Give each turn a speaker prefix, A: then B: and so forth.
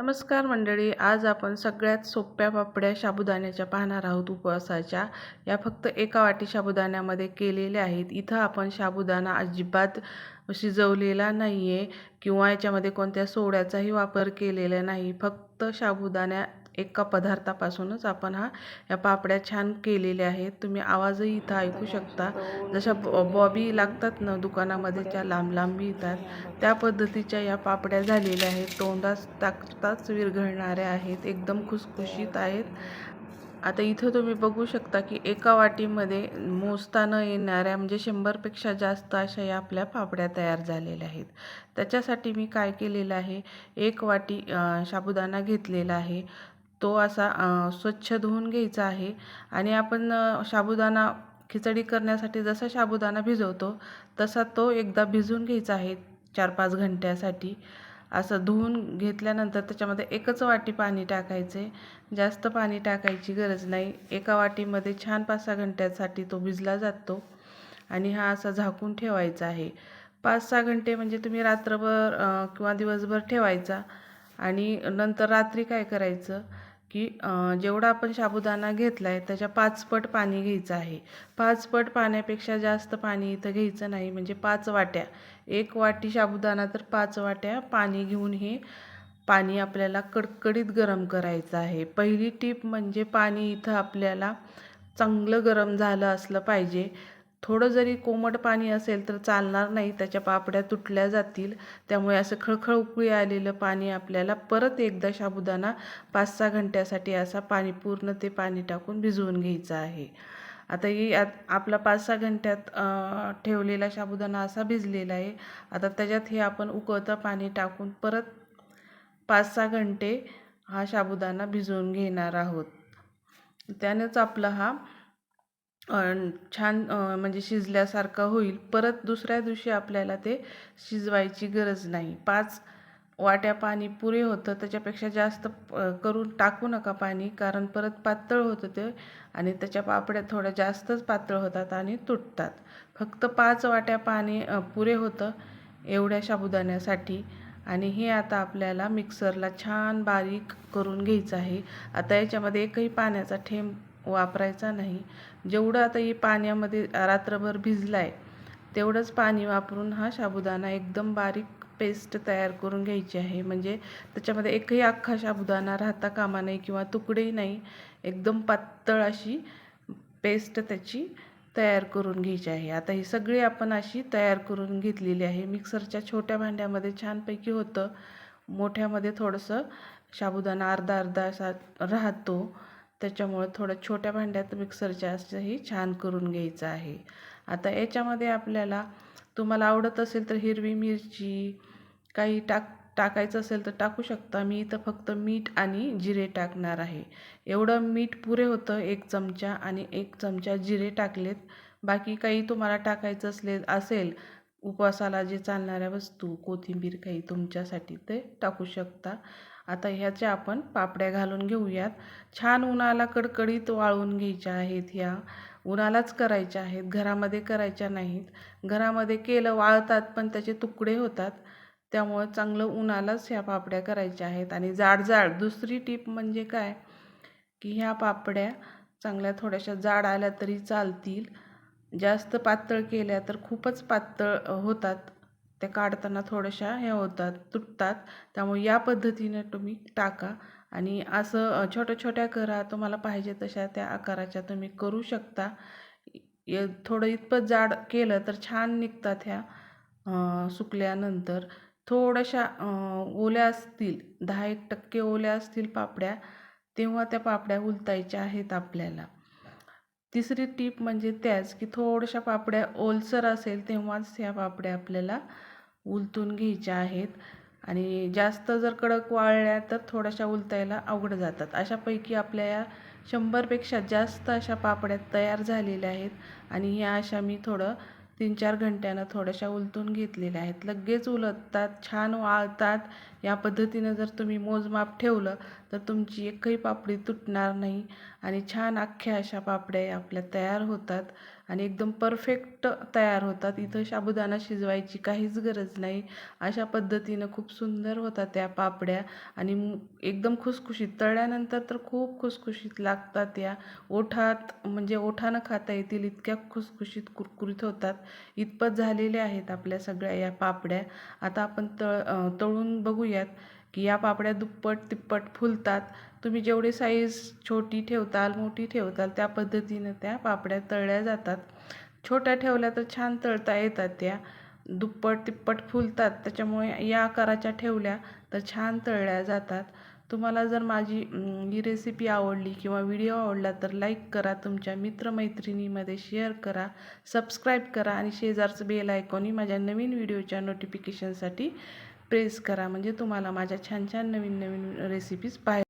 A: नमस्कार मंडळी आज आपण सगळ्यात सोप्या पापड्या साबुदाण्याच्या पाहणार आहोत उपवासाच्या. या फक्त एका वाटी साबुदाण्यामध्ये केलेल्या आहेत. इथं आपण साबुदाणा अजिबात शिजवलेला नाही आहे किंवा याच्यामध्ये कोणत्या सोड्याचाही वापर केलेला नाही. फक्त साबुदाण्या एका पदार्थापासूनच आपण हा या पापड्या छान केलेल्या आहेत. तुम्ही आवाजही इथं ऐकू शकता. जशा बॉबी लागतात ना दुकानामध्ये ज्या लांब लांबी येतात त्या पद्धतीच्या या पापड्या झालेल्या आहेत. तोंडास टाकताच विरघळणाऱ्या आहेत. एकदम खुसखुशीत आहेत. आता इथं तुम्ही बघू शकता की एका वाटीमध्ये मोजता न येणाऱ्या म्हणजे शंभरपेक्षा जास्त अशा या आपल्या पापड्या तयार झालेल्या आहेत. त्याच्यासाठी मी काय केलेलं आहे? एक वाटी साबुदाणा घेतलेला आहे. तो असा स्वच्छ धुवून घ्यायचा आहे आणि आपण साबुदाणा खिचडी करण्यासाठी जसा साबुदाणा भिजवतो तसा तो एकदा भिजवून घ्यायचा आहे चार पाच घंट्यासाठी. असं धुवून घेतल्यानंतर त्याच्यामध्ये एकच वाटी पाणी टाकायचे. जास्त पाणी टाकायची गरज नाही. एका वाटीमध्ये छान पाच सहा घंट्यासाठी तो भिजला जातो आणि हा असा झाकून ठेवायचा आहे. पाच सहा घंटे म्हणजे तुम्ही रात्रभर किंवा दिवसभर ठेवायचा आणि नंतर रात्री काय करायचं? की जेवढा आपण साबुदाणा घेतला आहे त्याच्या पाच पट पाणी घ्यायचं आहे. पाच पट पाण्यापेक्षा जास्त पाणी इथं घ्यायचं नाही म्हणजे पाच वाट्या. एक वाटी साबुदाणा तर पाच वाट्या पाणी घेऊन हे पाणी आपल्याला कडकडीत गरम करायचं आहे. पहिली टीप म्हणजे पाणी इथं आपल्याला चांगलं गरम झालं असलं पाहिजे. थोडं जरी कोमट पाणी असेल तर चालणार नाही त्याच्या पापड्या तुटल्या जातील. त्यामुळे असं खळखळ उकळी आलेलं पाणी आपल्याला परत एकदा साबुदाणा पाच सहा घंट्यासाठी असा पाणी पूर्ण ते पाणी टाकून भिजवून घ्यायचं आहे. आता ही आपला पाच सहा घंट्यात ठेवलेला साबुदाणा असा भिजलेला आहे. आता त्याच्यात हे आपण उकळतं पाणी टाकून परत पाच सहा घंटे हा साबुदाणा भिजवून घेणार आहोत. त्यानेच आपला हा छान म्हणजे शिजल्यासारखं होईल. परत दुसऱ्या दिवशी आपल्याला ते शिजवायची गरज नाही. पाच वाट्या पाणी पुरे होतं त्याच्यापेक्षा जास्त करून टाकू नका पाणी कारण परत पातळ होतं ते आणि त्याच्या पापड्या थोड्या जास्तच पातळ होतात आणि तुटतात. फक्त पाच वाट्या पाणी पुरे होतं एवढ्या साबुदाण्यासाठी आणि हे आता आपल्याला मिक्सरला छान बारीक करून घ्यायचं आहे. आता याच्यामध्ये एकही पाण्याचा थेंब वापरायचा नाही. जेवढं आता ही पाण्यामध्ये रात्रभर भिजला आहे तेवढंच पाणी वापरून हा साबुदाणा एकदम बारीक पेस्ट तयार करून घ्यायची आहे. म्हणजे त्याच्यामध्ये एकही अख्खा साबुदाणा राहता कामा नाही किंवा तुकडेही नाही एकदम पातळ अशी पेस्ट त्याची तयार करून घ्यायची आहे. आता ही सगळी आपण अशी तयार करून घेतलेली आहे. मिक्सरच्या छोट्या भांड्यामध्ये छानपैकी होतं. मोठ्यामध्ये थोडंसं साबुदाणा अर्धा अर्धा असा राहतो. त्याच्यामुळं थोडं छोट्या भांड्यात मिक्सरच्या असंही छान करून घ्यायचं आहे. आता याच्यामध्ये आपल्याला तुम्हाला आवडत असेल तर हिरवी मिरची काही टाक टाकायचं असेल तर टाकू शकता. मी इथं फक्त मीठ आणि जिरे टाकणार आहे. एवढं मीठ पुरे होतं एक चमचा आणि एक चमचा जिरे टाकलेत. बाकी काही तुम्हाला टाकायचं असले असेल उपवासाला जे चालणाऱ्या वस्तू कोथिंबीर काही तुमच्यासाठी ते टाकू शकता. आता ह्याच्या आपण पापड्या घालून घेऊयात. छान उन्हाला कडकडीत वाळून घ्यायच्या आहेत ह्या. उन्हालाच करायच्या आहेत घरामध्ये करायच्या नाहीत. घरामध्ये केलं वाळतात पण त्याचे तुकडे होतात. त्यामुळं चांगलं उन्हालाच ह्या पापड्या करायच्या आहेत. आणि जाड जाड दुसरी टीप म्हणजे काय? की ह्या पापड्या चांगल्या थोड्याशा जाड आल्या तरी चालतील. जास्त पातळ केल्या तर खूपच पातळ होतात. त्या काढताना थोड्याशा हे होतात तुटतात. त्यामुळे या पद्धतीने तुम्ही टाका. आणि असं छोट्या छोट्या करा तुम्हाला पाहिजे तशा त्या आकाराच्या तुम्ही करू शकता. थोडं इतपत जाड केलं तर छान निघतात ह्या सुकल्यानंतर. थोड्याशा ओल्या असतील दहा एक टक्के ओल्या असतील पापड्या तेव्हा त्या पापड्या उलतायच्या आहेत आपल्याला. तिसरी टीप म्हणजे त्याच की थोड्याशा पापड्या ओलसर असेल तेव्हाच ह्या पापड्या आपल्याला उलतून घ्यायच्या आहेत. आणि जास्त जर कडक वाळल्या तर थोड्याशा उलतायला अवघड जातात. अशापैकी आपल्या या शंभरपेक्षा जास्त अशा पापड्या तयार झालेल्या आहेत. आणि ह्या अशा मी थोडं तीन चार घंट्यानं थोड्याशा उलटून घेतलेल्या आहेत. लगेच उलटतात छान वाळतात. या पद्धतीनं जर तुम्ही मोजमाप ठेवलं तर तुमची एकही पापडी तुटणार नाही आणि छान अख्ख्या अशा पापड्या आपल्या तयार होतात. आणि एकदम परफेक्ट तयार होतात. इथं साबुदाणा शिजवायची काहीच गरज नाही. अशा पद्धतीनं खूप सुंदर होतात त्या पापड्या. आणि एकदम खुसखुशीत. तळल्यानंतर तर खूप खुसखुशीत लागतात या ओठात म्हणजे ओठानं खाता येतील इतक्या खुसखुशीत कुरकुरीत होतात. इतपत झालेल्या आहेत आपल्या सगळ्या या पापड्या. आता आपण तळ तळून बघूयात की या पापड्या दुप्पट तिप्पट फुलतात. तुम्ही जेवढी साईज छोटी ठेवताल मोठी ठेवताल त्या पद्धतीनं त्या पापड्या तळल्या जातात. छोट्या ठेवल्या तर छान तळता येतात त्या. दुप्पट तिप्पट फुलतात. त्याच्यामुळे या आकाराच्या ठेवल्या तर छान तळल्या जातात. तुम्हाला जर माझी ही रेसिपी आवडली किंवा व्हिडिओ आवडला तर लाईक करा. तुमच्या मित्रमैत्रिणीमध्ये शेअर करा. सबस्क्राईब करा आणि शेजारचं बेल आयकॉनही माझ्या नवीन व्हिडिओच्या नोटिफिकेशनसाठी प्रेस करा. म्हणजे तुम्हाला माझ्या छान छान नवीन नवीन रेसिपीज पाहायला